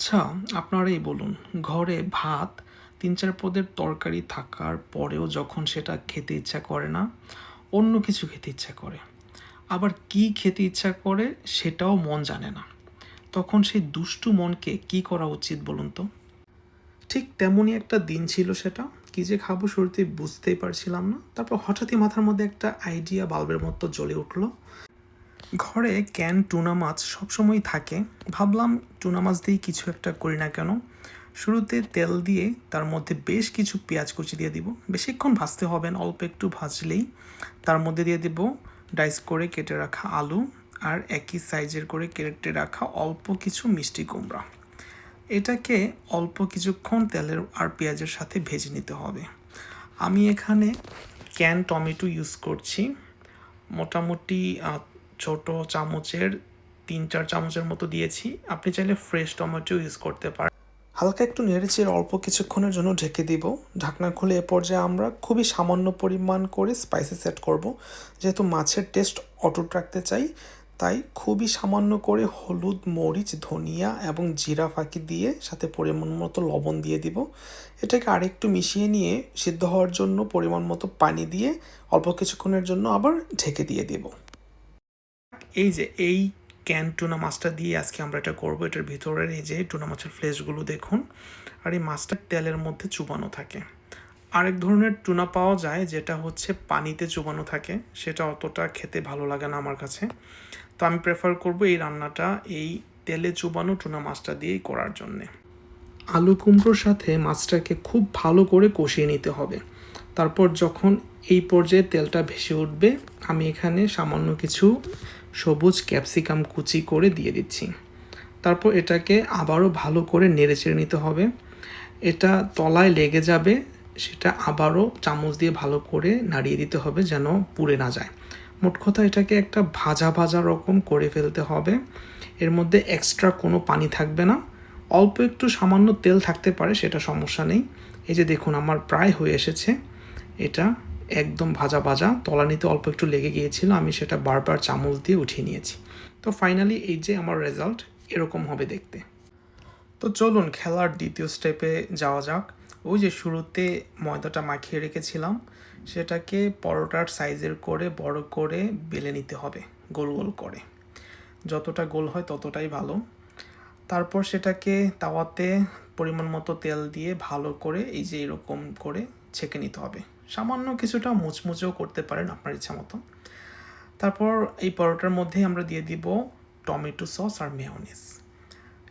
আচ্ছা আপনারাই বলুন, ঘরে ভাত তিন চার পদের তরকারি থাকার পরেও যখন সেটা খেতে ইচ্ছা করে না, অন্য কিছু খেতে ইচ্ছা করে। আবার কি খেতে ইচ্ছা করে সেটাও মন জানে না। তখন সেই দুষ্টু মনকে কি করা উচিত বলুন তো? ঠিক তেমনই একটা দিন ছিল সেটা, কি যে খাব শুরুতে বুঝতেই পারছিলাম না। তারপর হঠাৎই মাথার মধ্যে একটা আইডিয়া বাল্বের মতো জ্বলে উঠল। ঘরে ক্যান টুনা মাছ সবসময় থাকে। ভাবলাম টুনা মাছ দিয়েই কিছু একটা করি না কেন? শুরুতে তেল দিয়ে তার মধ্যে বেশ কিছু পেঁয়াজ কুচি দিয়ে দিব। বেশিক্ষণ ভাজতে হবে না, অল্প একটু ভাজলেই। তার মধ্যে দিয়ে দিব ডাইস করে কেটে রাখা আলু আর একই সাইজের করে কেটে রাখা অল্প কিছু মিষ্টি কুমড়া। এটাকে অল্প কিছুক্ষণ তেলের আর পেঁয়াজের সাথে ভেজে নিতে হবে। আমি এখানে ক্যান টমেটো ইউজ করছি। মোটামুটি ছোট চামচের, তিন, চার চামচের মতো দিয়েছি। আপনি চাইলে ফ্রেশ টমেটো ইউজ করতে পারেন। হালকা একটু নেড়েচেড়ে অল্প কিছুক্ষণের জন্য ঢেকে দিব। ঢাকনা খুলে এ পর্যায়ে আমরা খুবই সামান্য পরিমাণ করে স্পাইসি সেট করব। যেহেতু মাছের টেস্ট অটুট রাখতে চাই, তাই খুবই সামান্য করে হলুদ, মরিচ, ধনিয়া এবং জিরা ফাঁকি দিয়ে সাথে পরিমাণ মতো লবণ দিয়ে দিব। এটাকে আরেকটু মিশিয়ে নিয়ে সিদ্ধ হওয়ার জন্য পরিমাণ মতো পানি দিয়ে অল্প কিছুক্ষণের জন্য আবার ঢেকে দিয়ে দেব। এই যে এই ক্যান টুনা মাছটা দিয়ে আজকে আমরা এটা করব, এটার ভিতরের এই যে টুনা মাছের ফ্লেশগুলো দেখুন, আর এই মাছটা তেলের মধ্যে চুবানো থাকে। আরেক ধরনের টুনা পাওয়া যায় যেটা হচ্ছে পানিতে চুবানো থাকে, সেটা অতটা খেতে ভালো লাগে না আমার কাছে। তো আমি প্রেফার করব এই রান্নাটা এই তেলে চুবানো টুনা মাছটা দিয়েই করার জন্যে। আলু কুমড়োর সাথে মাছটাকে খুব ভালো করে কষিয়ে নিতে হবে। তারপর যখন এই পর্যায়ে তেলটা ভেসে উঠবে, আমি এখানে সামান্য কিছু সবুজ ক্যাপসিকাম কুচি করে দিয়ে দিচ্ছি। তারপর এটাকে আবারও ভালো করে নেড়ে চেড়ে নিতে হবে। এটা তলায় লেগে যাবে, সেটা আবারও চামচ দিয়ে ভালো করে নাড়িয়ে দিতে হবে যেন পুড়ে না যায়। মোট কথা এটাকে একটা ভাজা ভাজা রকম করে ফেলতে হবে। এর মধ্যে এক্সট্রা কোনো পানি থাকবে না। অল্প একটু সামান্য তেল থাকতে পারে, সেটা সমস্যা নেই। এই যে দেখুন, আমার প্রায় হয়ে এসেছে। এটা একদম ভাজা ভাজা। তলানিতে অল্প একটু লেগে গিয়েছিল, আমি সেটা বারবার চামচ দিয়ে উঠিয়ে নিয়েছি। তো ফাইনালি এই যে আমার রেজাল্ট এরকম হবে দেখতে। তো চলুন খেলার দ্বিতীয় স্টেপে যাওয়া যাক। ওই যে শুরুতে ময়দাটা মাখিয়ে রেখেছিলাম, সেটাকে পরোটার সাইজের করে বড় করে বেলে নিতে হবে, গোল গোল করে। যতটা গোল হয় ততটাই ভালো। তারপর সেটাকে তাওয়াতে পরিমাণ মতো তেল দিয়ে ভালো করে এই যে এরকম করে ছেঁকে নিতে হবে। সামান্য কিছুটা মুচমুচেও করতে পারেন আপনার ইচ্ছা মতো। তারপর এই পরোটার মধ্যেই আমরা দিয়ে দিব টমেটো সস আর মেয়নিস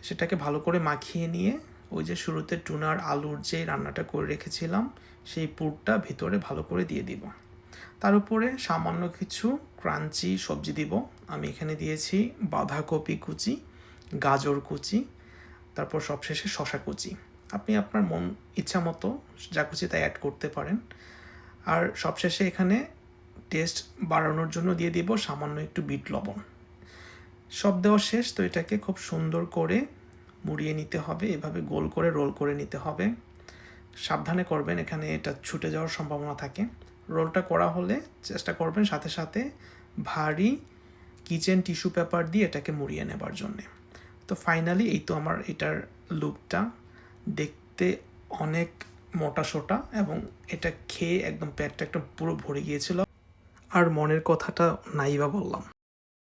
সেটাকে ভালো করে মাখিয়ে নিয়ে ওই যে শুরুতে টুনার আলুর যে রান্নাটা করে রেখেছিলাম, সেই পুরটা ভিতরে ভালো করে দিয়ে দিব। তার উপরে সামান্য কিছু ক্রাঞ্চি সবজি দিব। আমি এখানে দিয়েছি বাঁধাকপি কুচি গাজর কুচি, তারপর সবশেষে শশা কুচি। আপনি আপনার মন ইচ্ছা মতো যা কুচি তাই অ্যাড করতে পারেন। আর সবশেষে এখানে টেস্ট বাড়ানোর জন্য দিয়ে দিব সামান্য একটু বিট লবণ। সব দেওয়া শেষ, তো এটাকে খুব সুন্দর করে মুড়িয়ে নিতে হবে। এভাবে গোল করে রোল করে নিতে হবে। সাবধানে করবেন, এখানে এটা ছুটে যাওয়ার সম্ভাবনা থাকে। রোলটা করা হলে চেষ্টা করবেন সাথে সাথে ভারী কিচেন টিস্যু পেপার দিয়ে এটাকে মুড়িয়ে নেবার জন্যে। তো ফাইনালি এই তো আমার এটার লুকটা দেখতে অনেক মোটা সোটা এবং এটা খেয়ে একদম পেটটা একটা পুরো ভরে গিয়েছিল। আর মনের কথাটা নাই বা বললাম।